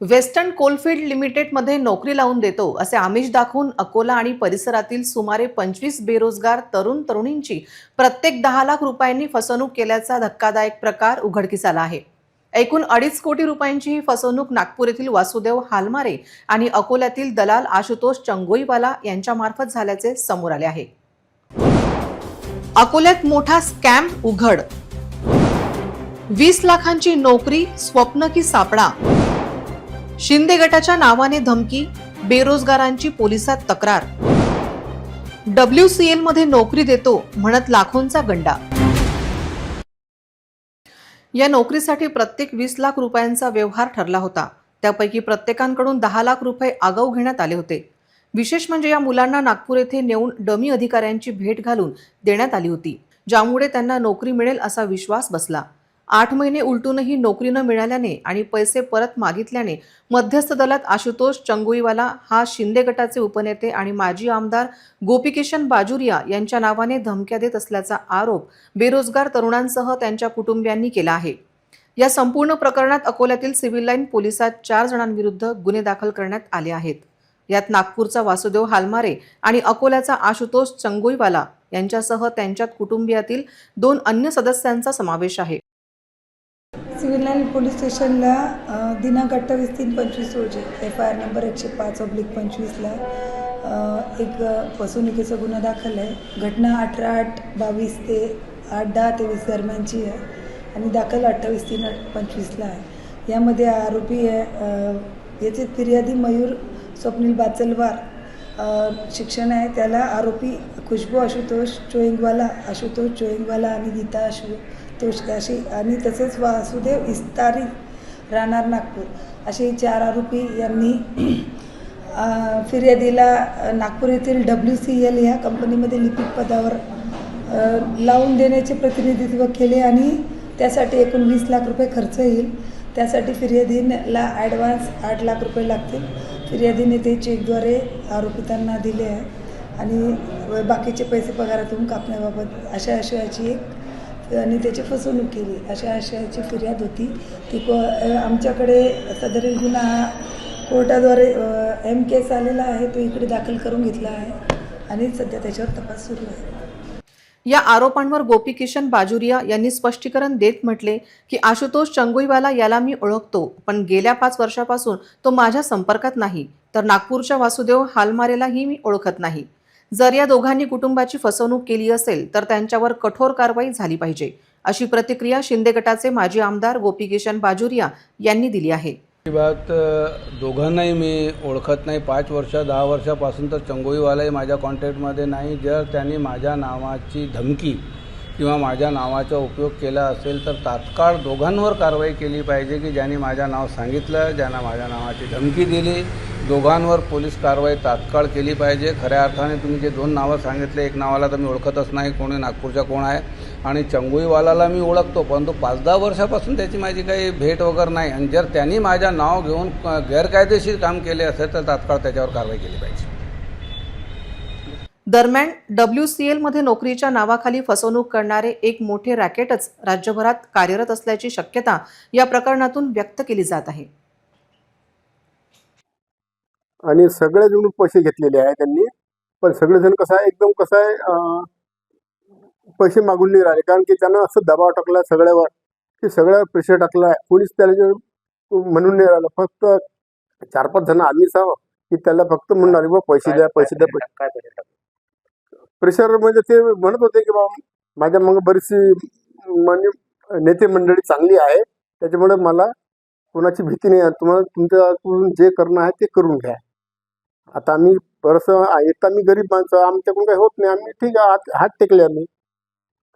Western coalfield लिमिटेडमध्ये नोकरी लावून देतो असे आमिष दाखवून अकोला आणि परिसरातील सुमारे पंचवीस बेरोजगार तरुण तरुणींची प्रत्येक दहा लाख रुपयांनी फसवणूक केल्याचा धक्कादायक प्रकार उघडकीस आला आहे. एकूण अडीच कोटी रुपयांची ही फसवणूक नागपूर येथील वासुदेव हालमारे आणि अकोल्यातील दलाल आशुतोष चंगोईवाला यांच्यामार्फत झाल्याचे समोर आले आहे. अकोल्यात मोठा स्कॅम उघड. वीस लाखांची नोकरी स्वप्न की सापडा शिंदे गटाच्या नावाने धमकी बेरोजगारांची पोलिसात तक्रार. डब्ल्यू सी एलमध्ये नोकरी देतो म्हणत लाखोंचा गंडा. या नोकरीसाठी प्रत्येक वीस लाख रुपयांचा व्यवहार ठरला होता. त्यापैकी प्रत्येकांकडून दहा लाख रुपये आगाऊ घेण्यात आले होते. विशेष म्हणजे या मुलांना नागपूर येथे नेऊन डमी अधिकाऱ्यांची भेट घालून देण्यात आली होती ज्यामुळे त्यांना नोकरी मिळेल असा विश्वास बसला. आठ महिने उलटूनही नोकरी न मिळाल्याने आणि पैसे परत मागितल्याने मध्यस्थ दलात आशुतोष चंगुईवाला हा शिंदे गटाचे उपनेते आणि माजी आमदार गोपीकिशन बाजुरिया यांच्या नावाने धमक्या देत असल्याचा आरोप बेरोजगार तरुणांसह त्यांच्या कुटुंबियांनी केला आहे. या संपूर्ण प्रकरणात अकोल्यातील सिव्हिल लाईन पोलिसात चार जणांविरुद्ध गुन्हे दाखल करण्यात आले आहेत. यात नागपूरचा वासुदेव हालमारे आणि अकोल्याचा आशुतोष चंगुईवाला यांच्यासह त्यांच्यात कुटुंबियातील दोन अन्य सदस्यांचा समावेश आहे. सिव्हिल लाईन पोलीस स्टेशनला दिनांक अठ्ठावीस तीन पंचवीस रोजी एफ आय आर नंबर एकशे पाच ऑब्लिक पंचवीसला एक फसवणुकीचा गुन्हा दाखल आहे. घटना अठरा आठ बावीस ते आठ दहा तेवीस दरम्यानची आहे आणि दाखल अठ्ठावीस तीन पंचवीसला आहे. यामध्ये आरोपी आहे येथे याचे फिर्यादी मयूर स्वप्नील बाचलवार शिक्षण आहे. त्याला आरोपी खुशबू आशुतोष चोईंगवाला आशुतोष चोईंगवाला आणि गीता आशुतोष अशी. आणि तसेच वासुदेव इस्तारी राहणार नागपूर. असे चार आरोपी यांनी फिर्यादीला नागपूर येथील डब्ल्यू सी एल या कंपनीमध्ये लिपिक पदावर लावून देण्याचे प्रतिनिधित्व केले आणि त्यासाठी एकूण वीस लाख रुपये खर्च येईल. त्यासाठी फिर्यादीला ॲडव्हान्स आठ लाख रुपये लागतील. फिर्यादीने ते चेकद्वारे आरोपितांना दिले आहे. आणि बाकीचे पैसे पगारातून कापण्याबाबत अशा आशयाची एक आणि त्याची फसवणूक केली. अशा आशयाची फिर्याद होती. ती को आमच्याकडे सदरील गुन्हा हा कोर्टाद्वारे एम केस आलेला आहे तो इकडे दाखल करून घेतला आहे आणि सध्या त्याच्यावर तपास सुरू आहे. या आरोपांवर गोपी किशन बाजुरिया यांनी स्पष्टीकरण देत म्हटले की आशुतोष चंगुईवाला याला मी ओळखतो पण गेल्या पाच वर्षापासून तो माझ्या संपर्कात नाही तर नागपूरच्या वासुदेव हालमारेलाही मी ओळखत नाही. जर या दोघांनी कुटुंबाची फसवणूक केली असेल तर त्यांच्यावर कठोर कारवाई झाली पाहिजे अशी प्रतिक्रिया शिंदे गटाचे माजी आमदार गोपीकिशन बाजुरिया यांनी दिली आहे. ही बात दोघांनाही मी ओळखत नाही. पाच वर्ष दहा वर्षापासून तर चंगोईवालाही माझ्या कॉन्टॅक्टमध्ये नाही. जर त्यांनी माझ्या नावाची धमकी किंवा माझ्या नावाचा उपयोग केला असेल तर तात्काळ दोघांवर कारवाई केली पाहिजे की ज्यांनी माझं नाव सांगितलं ज्यांना माझ्या नावाची धमकी दिली. दोघांवर पोलीस कारवाई तात्काळ केली पाहिजे. खऱ्या अर्थाने तुम्ही जे दोन नावं सांगितले एक नावाला तर मी ओळखतच नाही कोणी नागपूरच्या कोण आहे आणि चंगुईवालाला मी ओळखतो परंतु पाच दहा वर्षापासून त्याची माझी काही भेट वगैरे नाही. आणि जर त्यांनी माझ्या नाव घेऊन गैरकायदेशीर काम केले असेल तर तात्काळ त्याच्यावर कारवाई केली पाहिजे. दरम्यान डब्ल्यू सी एलमध्ये नोकरीच्या नावाखाली फसवणूक करणारे एक मोठे रॅकेटच राज्यभरात कार्यरत असल्याची शक्यता या प्रकरणातून व्यक्त केली जात आहे. आणि सगळेजण पैसे घेतलेले आहे त्यांनी. पण सगळेजण कसं आहे एकदम कसं आहे पैसे मागून नाही राहिले. कारण की त्यांना असं दबाव टाकला सगळ्यावर की सगळ्यावर प्रेशर टाकला आहे. कोणीच त्याला म्हणून नाही राहिलं. फक्त चार पाच जण आम्ही साव की त्याला फक्त म्हणून आले बा पैसे द्या पैसे द्या पैसे काय प्रेशर म्हणजे ते म्हणत होते की बा माझ्या मग बरीचशी म्हणजे नेते मंडळी चांगली आहे. त्याच्यामुळे मला कोणाची भीती नाही तुम्हाला तुमच्याकडून जे करणं आहे ते करून घ्या. आता आम्ही बरंसं एक तर आम्ही गरीब माणसं आमच्याकडून काही होत नाही. आम्ही ठीक आहे हात हात टेकले आम्ही.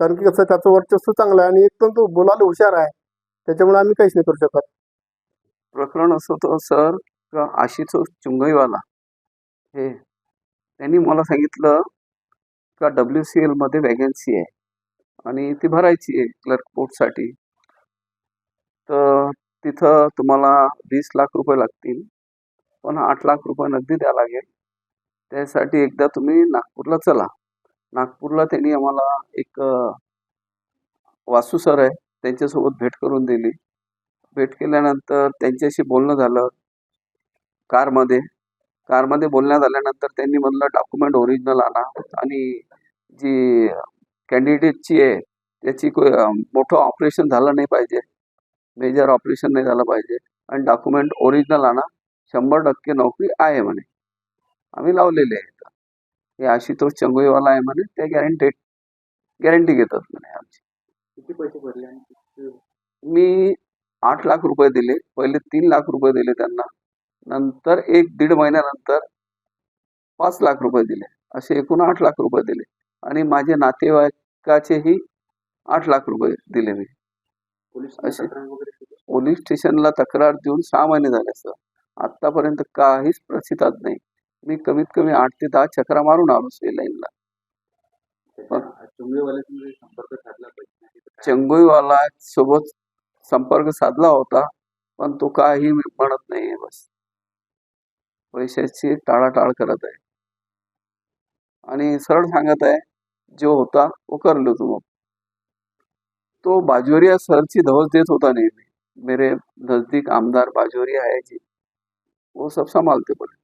कारण की कसं त्याचं वर्चस्व चांगलं आहे आणि एक तर तो बोलायला हुशार आहे. त्याच्यामुळे आम्ही काहीच नाही करू शकत. प्रकरण असं होतं सर का आशिष चुंगईवाला? हे त्यांनी मला सांगितलं का डब्ल्यू सी एलमध्ये वॅकन्सी आहे आणि ती भरायची आहे क्लर्क पोर्टसाठी तर तिथं तुम्हाला वीस लाख रुपये लागतील. पण आठ लाख रुपये नगदी द्या लागेल. त्यासाठी एकदा तुम्ही नागपूरला चला. नागपूरला त्यांनी आम्हाला एक वासू सर आहे त्यांच्यासोबत भेट करून दिली. भेट केल्यानंतर त्यांच्याशी बोलणं झालं कारमध्ये. कारमध्ये बोलण्यात आल्यानंतर त्यांनी म्हणलं डॉक्युमेंट ओरिजिनल आणा. आणि जी कॅन्डिडेटची आहे त्याची मोठं ऑपरेशन झालं नाही पाहिजे. मेजर ऑपरेशन नाही झालं पाहिजे. आणि डॉक्युमेंट ओरिजिनल आणा. शंभर टक्के नोकरी आहे म्हणे. आम्ही लावलेले आहे. हे आशुतोष चंगोईवाला आहे म्हणे ते गॅरंटेड गॅरंटी घेतात म्हणे आमची. किती पैसे भरले मी आठ लाख रुपये दिले पहिले तीन लाख रुपये दिले त्यांना. नंतर एक दीड महिन्यानंतर पाच लाख रुपये दिले असे एकूण आठ लाख रुपये दिले. आणि माझे नातेवाईकाचेही आठ लाख रुपये दिले मी? पोलीस स्टेशनला तक्रार देऊन सहा महिने झाले सर. आतापर्यंत काहीच प्रसिद्धात नाही. मी कमीत कमी आठ ते दहा चक्रा मारून आलो सी लाईनला चंगोईवाला सोबत संपर्क साधला होता पण तो काही म्हणत नाहीये बस. पैशाची टाळाटाळ करत आहे. आणि सरळ सांगत आहे जो होता वो कर लो मग तो बाजोरिया सरची धवस देत होता नेहमी. मेरे नजदीक आमदार बाजोरिया आहे जी. वो सब संभालते बोले